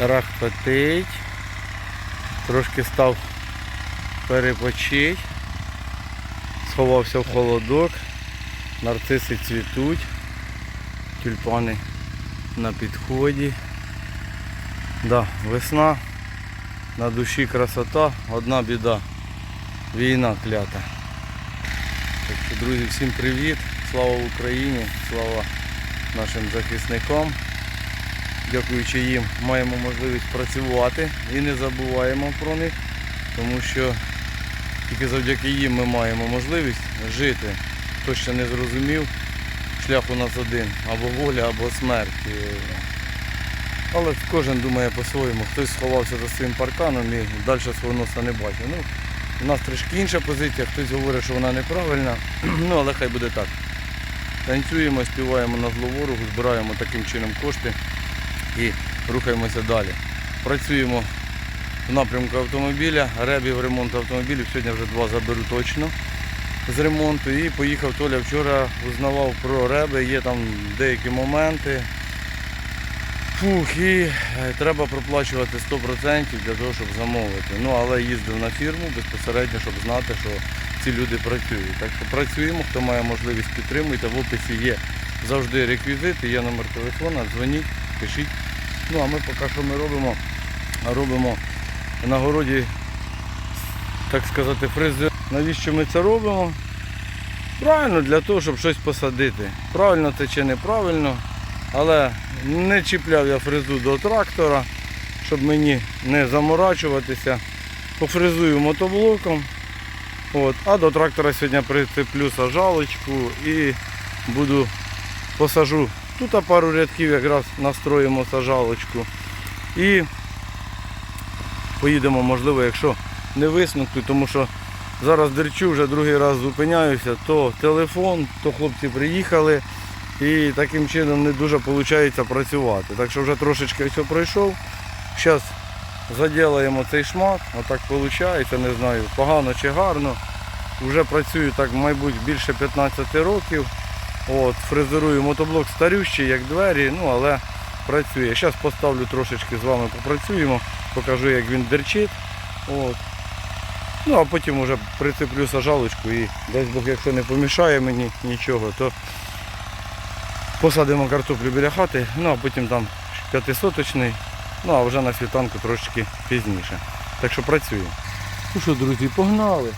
рахпетить. Трошки став перепочить. Сховався в холодок. Нарциси цвітуть. Тюльпани на підході. Да, весна. На душі красота, одна біда. Війна клята. Друзі, всім привіт. Слава Україні, слава нашим захисникам. Дякуючи їм, маємо можливість працювати і не забуваємо про них, тому що тільки завдяки їм ми маємо можливість жити. Хто ще не зрозумів, шлях у нас один, або воля, або смерть. Але кожен думає по-своєму, хтось сховався за своїм парканом і далі свого носа не бачить. Ну, у нас трішки інша позиція, хтось говорить, що вона неправильна, ну але хай буде так. Танцюємо, співаємо на зло ворогу, збираємо таким чином кошти і рухаємося далі. Працюємо в напрямку автомобіля, ребів ремонт автомобілів. Сьогодні вже два заберу точно з ремонту. І поїхав Толя вчора, узнавав про реби, є там деякі моменти. Фух, і е, треба проплачувати 100% для того, щоб замовити. Ну, але їздив на фірму безпосередньо, щоб знати, що ці люди працюють. Так що працюємо, хто має можливість підтримуйте. В описі є завжди реквізити, є номер телефона, дзвоніть, пишіть. Ну а ми поки що ми робимо, робимо на городі, так сказати, фрези. Навіщо ми це робимо? Правильно, для того, щоб щось посадити. Правильно це чи неправильно. Але не чіпляв я фрезу до трактора, щоб мені не заморачуватися. Пофрезую мотоблоком. От. А до трактора сьогодні прицеплю сажалочку і буду посажу. Тут пару рядків якраз настроїмо сажалочку. І поїдемо, можливо, якщо не висмикну, тому що зараз дерчу, вже другий раз зупиняюся, то телефон, то хлопці приїхали. І таким чином не дуже виходить працювати. Так що вже трошечки все пройшов. Зараз заділаємо цей шмат, отак виходить, не знаю, погано чи гарно. Вже працюю так, мабуть, більше 15 років. От, фрезерую мотоблок старющий, як двері, ну але працює. Зараз поставлю трошечки з вами попрацюємо, покажу як він дерчить. От. Ну а потім вже прицеплю сажалочку і дасть Бог, якщо не помішає мені нічого, то Посадимо картоплю біля хати, ну а потім там п'ятисоточний, ну а вже на світанку трошечки пізніше. Так що працюємо. Ну що, друзі, погнали.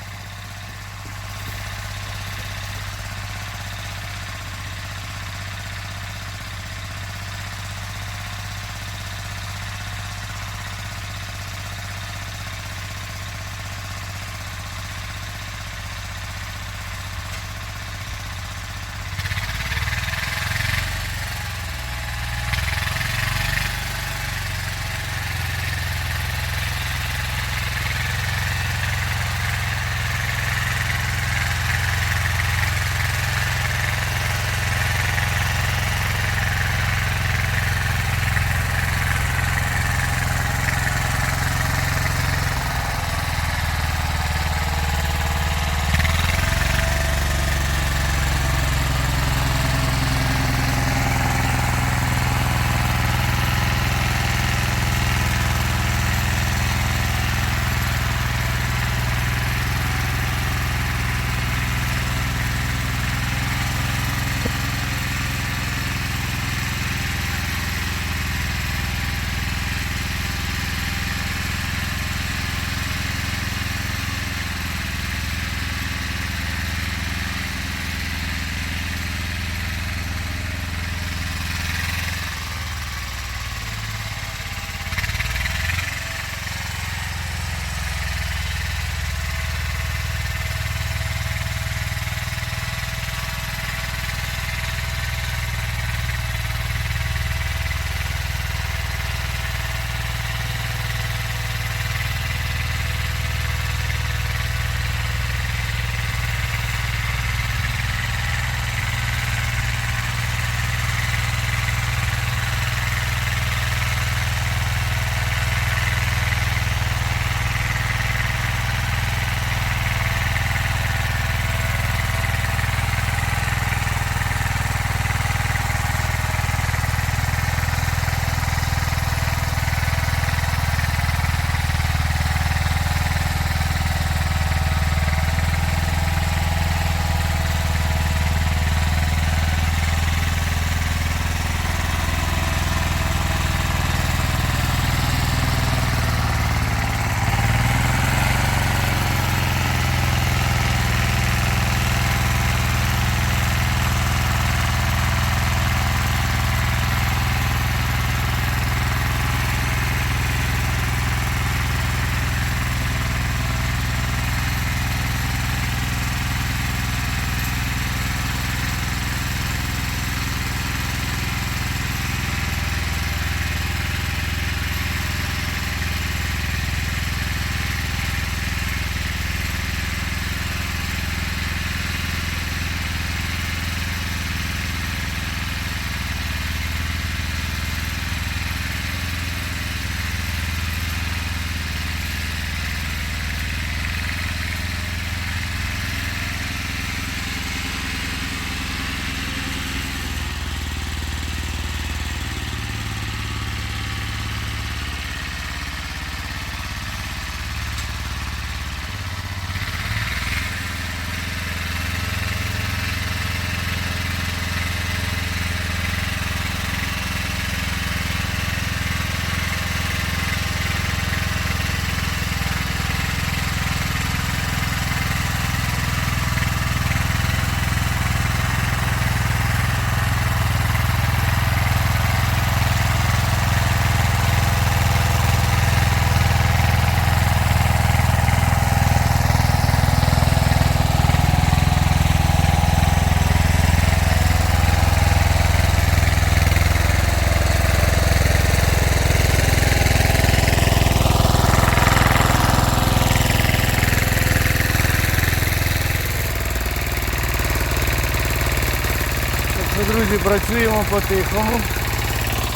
Працюємо по-тихому.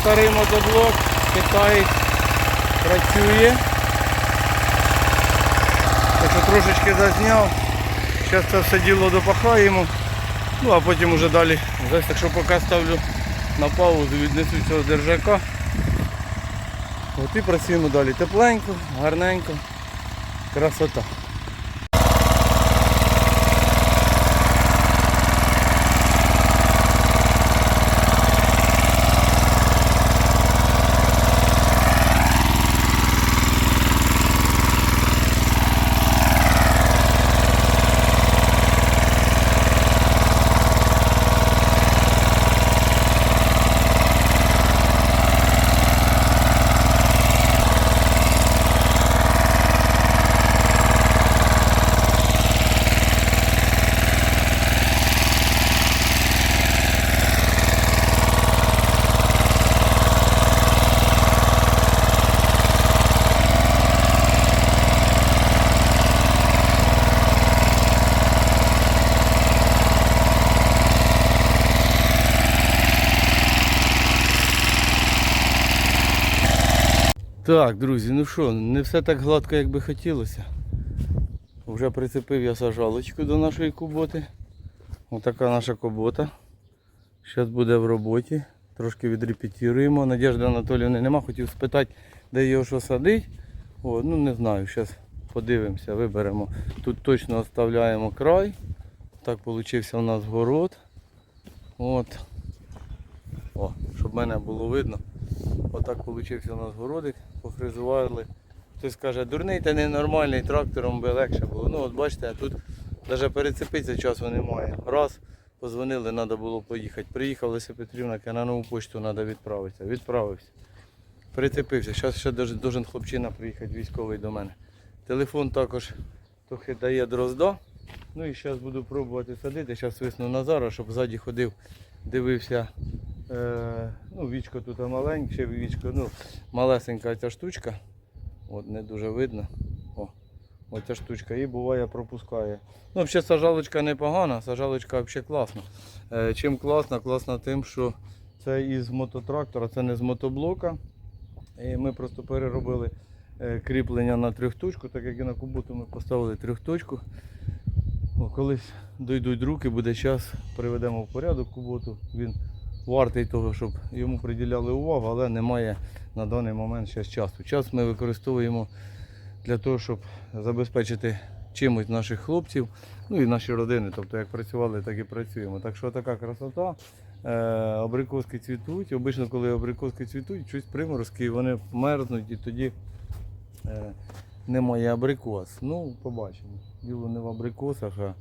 Старий мотоблок, китаєць працює. Так трошечки зазняв. Зараз це все діло допахаємо. Ну а потім уже далі. Ось так що поки ставлю на паузу, віднесу цього держака. От і працюємо далі. Тепленько, гарненько. Красота. Так, друзі, ну що, не все так гладко, як би хотілося. Вже прицепив я сажалочку до нашої куботи. Отака наша кубота. Зараз буде в роботі. Трошки відрепетіруємо. Надіжди Анатоліївни нема, хотів спитати, де його що садить. О, ну не знаю, зараз подивимося, виберемо. Тут точно оставляємо край. Так вийшов у нас город. От. О, щоб мене було видно. Отак вийшов у нас городик, пофризували. Хтось каже, дурний та ненормальний, трактором би легше було. Ну от бачите, тут навіть перецепитися часу немає. Раз, позвонили, треба було поїхати. Приїхав Леся Петрівна, на нову почту треба відправитися. Відправився. Прицепився. Зараз ще должен хлопчина приїхати військовий до мене. Телефон також трохи дає дрозда. Ну і зараз буду пробувати садити. Зараз висну Назара, щоб ззаді ходив, дивився. Е, ну, вічко тут маленьке, вічко, ну, малесенька ця штучка. От не дуже видно. О, оця штучка і буває пропускає. Ну, взагалі сажалочка непогана, сажалочка взагалі класна. Е, чим класна? Класна тим, що це із мототрактора, це не з мотоблока. І ми просто переробили е, кріплення на трьохточку, так як і на куботу ми поставили трьохточку. О, колись дойдуть руки, буде час, приведемо в порядок куботу. Він вартий того, щоб йому приділяли увагу, але немає на даний момент ще часу. Час ми використовуємо для того, щоб забезпечити чимось наших хлопців, ну і наші родини. Тобто як працювали, так і працюємо. Так що така красота. Е, абрикоски цвітуть. Обично, коли абрикоски цвітуть, щось приморозки, вони мерзнуть і тоді е, немає абрикос. Ну, побачимо. Діло не в абрикосах, а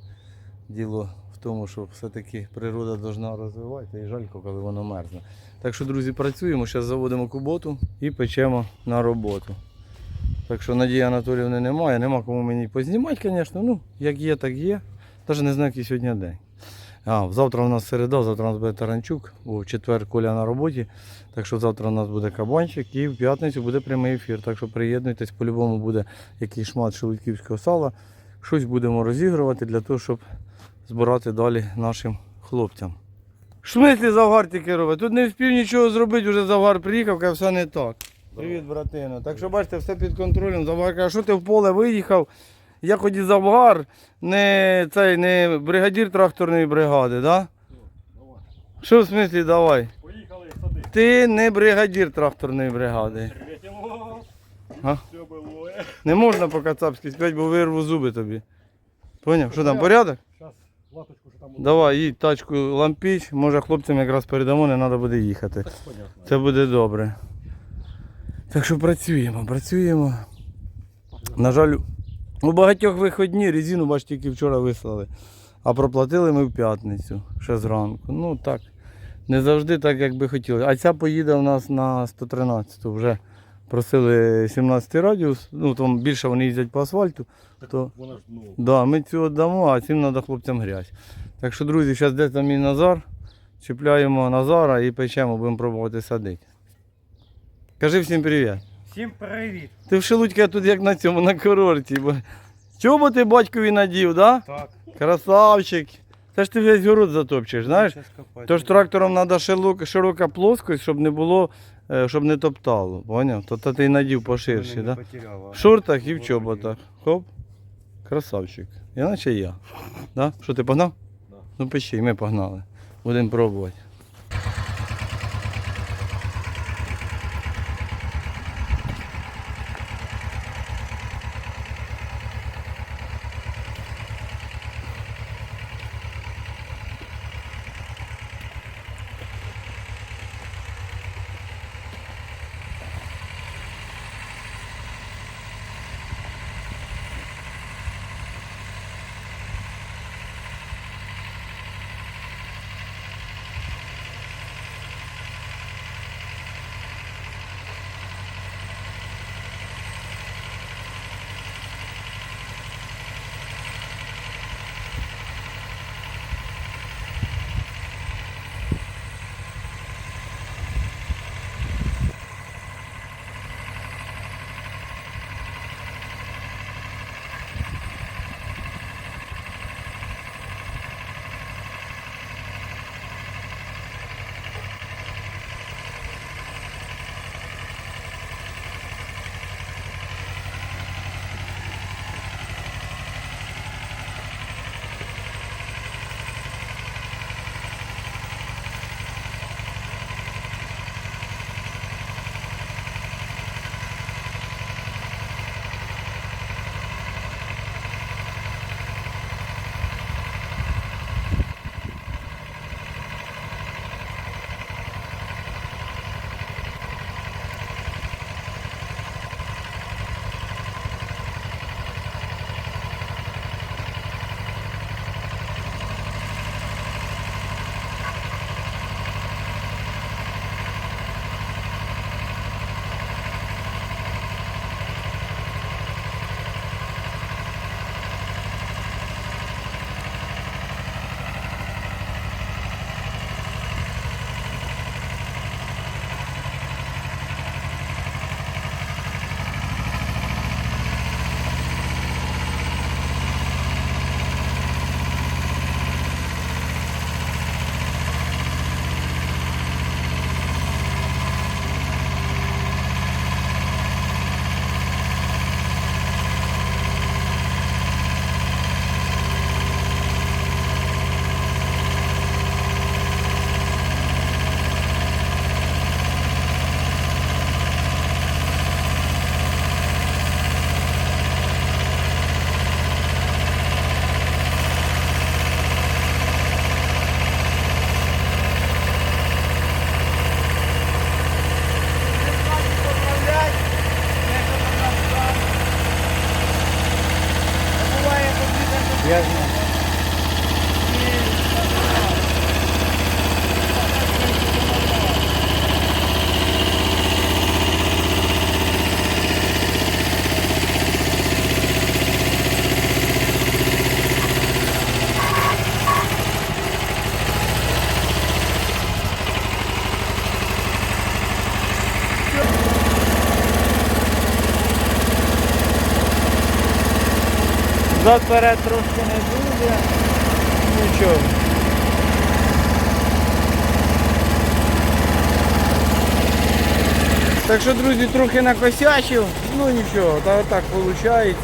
діло тому, що все-таки природа повинна розвиватися і жалько, коли воно мерзне. Так що, друзі, працюємо, зараз заводимо куботу і печемо на роботу. Так що Надії Анатоліївни немає, нема кому мені познімати, звісно. Ну, як є, так є. Навіть не знаю, який сьогодні день. А, завтра у нас середа, завтра у нас буде таранчук, у четвер Коля на роботі. Так що завтра у нас буде кабанчик і в п'ятницю буде прямий ефір. Так що приєднуйтесь, по-любому буде якийсь шмат шелудьківського сала. Щось будемо розігрувати для того, щоб збирати далі нашим хлопцям. В смислі завгар тільки робить? Тут не встиг нічого зробити, вже завгар приїхав, каже, все не так. Привіт, братино. Так що бачите, все під контролем. Завгар каже, що ти в поле виїхав? Я хоч і завгар, не цей не бригадір тракторної бригади, да? Що в смислі давай? Поїхали садити. Ти не бригадір тракторної бригади. А? Не можна по кацапськи спять, бо вирву зуби тобі. Поняв? Що там, порядок? Зараз латочку, що там Давай, їдь тачку лампіч, може хлопцям якраз передамо, не треба буде їхати. Так, понятно. Це буде добре. Так що працюємо, працюємо. На жаль, у багатьох виходні резину, бач, тільки вчора вислали. А проплатили ми в п'ятницю, ще зранку. Ну так, не завжди так, як би хотіли. А ця поїде у нас на 113 вже просили 17 радіус, ну там більше вони їздять по асфальту. То, Вона ж, ну, да, ми цю віддамо, а цим треба хлопцям грязь. Так що, друзі, зараз де там мій Назар. Чіпляємо Назара і печемо, будемо пробувати садити. Кажи всім привіт. Всім привіт. Ти в Шелудька тут як на цьому, на курорті. Бо... Чого ти батькові надів, да? Так. Красавчик. Це ж ти весь город затопчеш, знаєш? Тож трактором треба широка, плоскость, щоб не було, щоб не топтало. Поняв? То, то ти й надів поширше, да? В шортах і в чоботах. Хоп. Красавчик. Іначе я. Да? Що ти погнав? Да. Ну пиши, ми погнали. Будемо пробувати. Зад вперед трошки не дуже. Нічого. Так що, друзі, трохи накосячив, ну нічого, та так виходить.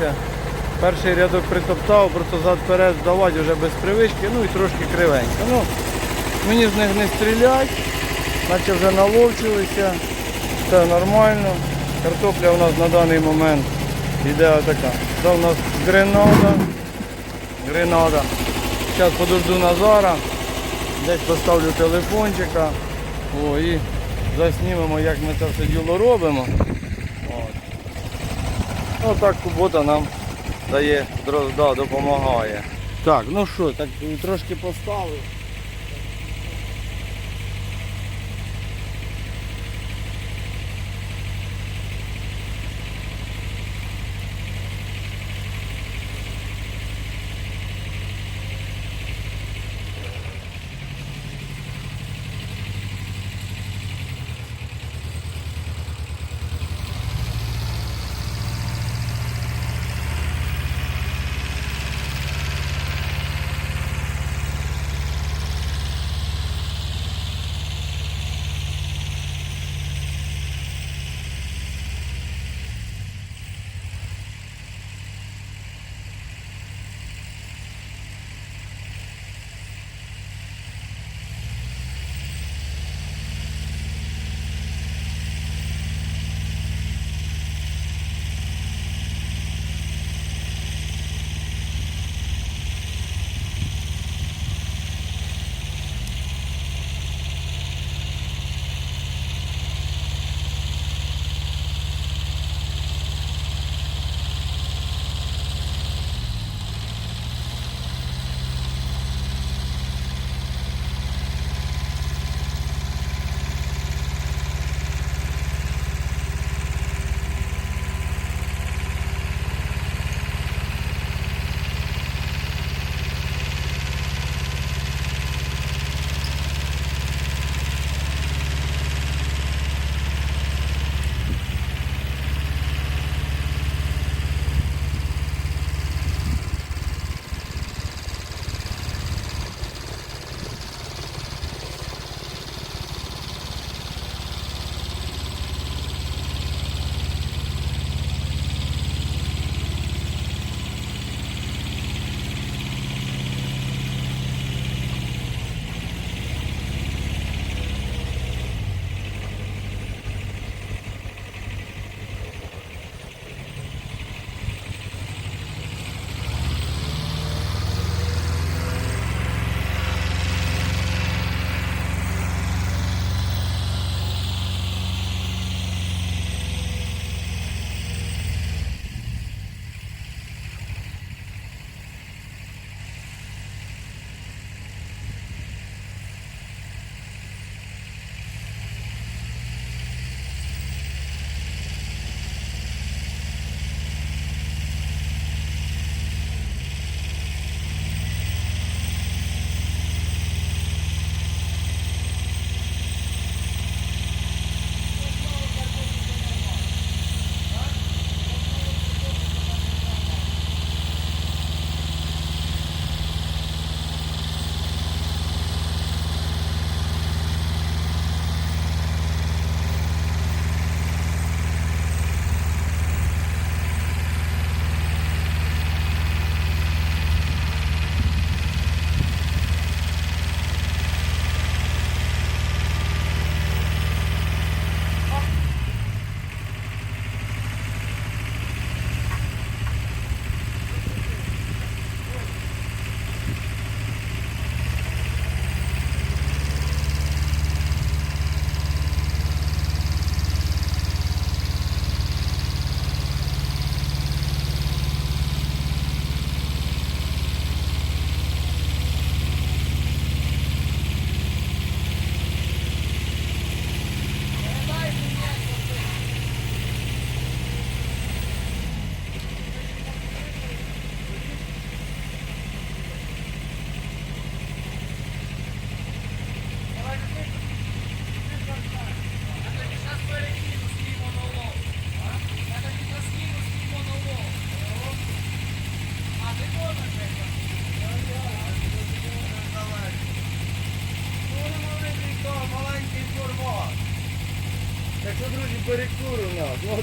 Перший рядок притоптав, просто зад вперед здавати вже без привички, ну і трошки кривенько. Ну, мені з них не стрілять, наче вже наловчилися, все нормально. Картопля у нас на даний момент йде отака. Це у нас гренада. Гренада. Зараз подожду Назара, десь поставлю телефончика о, і заснімемо, як ми це все діло робимо. От. Ну так кубота нам дає дрозда, допомагає. Так, ну що, так трошки поставив.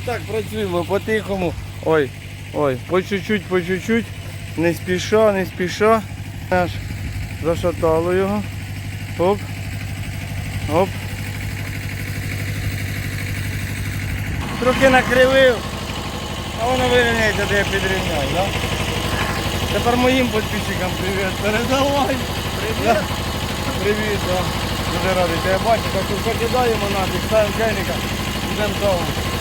Так працюємо по-тихому. Ой, ой, по чуть-чуть, по чуть-чуть. Не спіша, не спіша. Аж зашатало його. Оп. Оп. Трохи накривив. А воно вирівняється, де я підрівняю, да? Тепер моїм підписчикам привіт. Передавай. Привіт. Привіт, да. Дуже радий тебе бачити. Так що покидаємо нафіг, ставимо чайника, йдемо додому.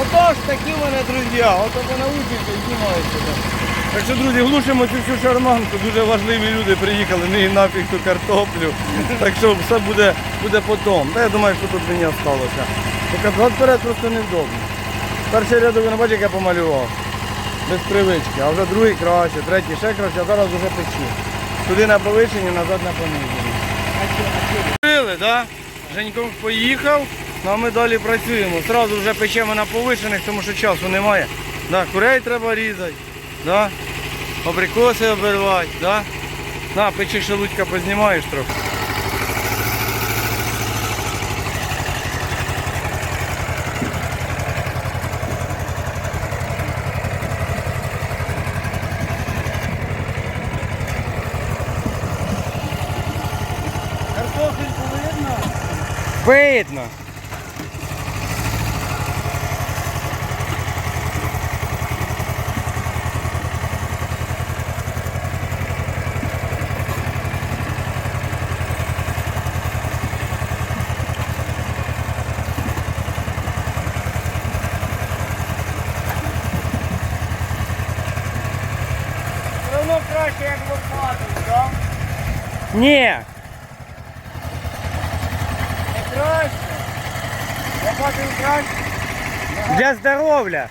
Отож, такі мене друзі, ото понаучився і знімаються. Так. що, друзі, глушимо цю всю шарманку. Дуже важливі люди приїхали, не їм нафіг ту картоплю. Так що все буде, буде потом. Та я думаю, що тут мені. Тільки зад вперед просто невдобно. Перший рядок, не бачите, як я помалював. Без привички, а вже другий краще, третій ще краще, а зараз вже печі. Туди на повищенні, назад на пониженні. Да? Женько поїхав, ну а ми далі працюємо. Зразу вже печемо на повишених, тому що часу немає. Да, курей треба різати, да? абрикоси обірвати, да? На, печи шелудька познімаєш трохи. Видно. Все одно краще, як лопатою, так? Ні. Не краще. Лопатою краще. Для здоров'я.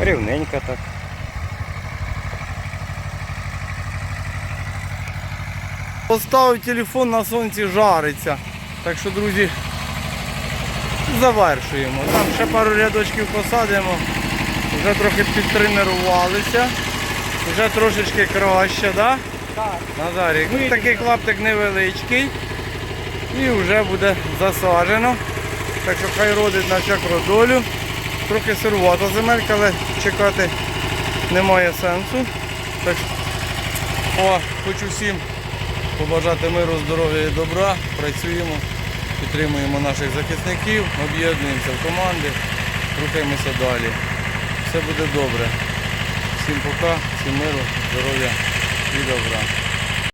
Рівненько так. Поставив телефон на сонці жариться. Так що, друзі, Завершуємо. Там ще пару рядочків посадимо. Вже трохи підтренувалися. Вже трошечки краще, да? Так. Назарік? Ну, такий клаптик невеличкий. І вже буде засаджено. Так що хай родить на чакродолю. Трохи сирувата земелька, але чекати немає сенсу. Так що, о, хочу всім побажати миру, здоров'я і добра. Працюємо, підтримуємо наших захисників, об'єднуємося в команди, рухаємося далі. Все буде добре. Всім пока, всім миру, здоров'я і добра.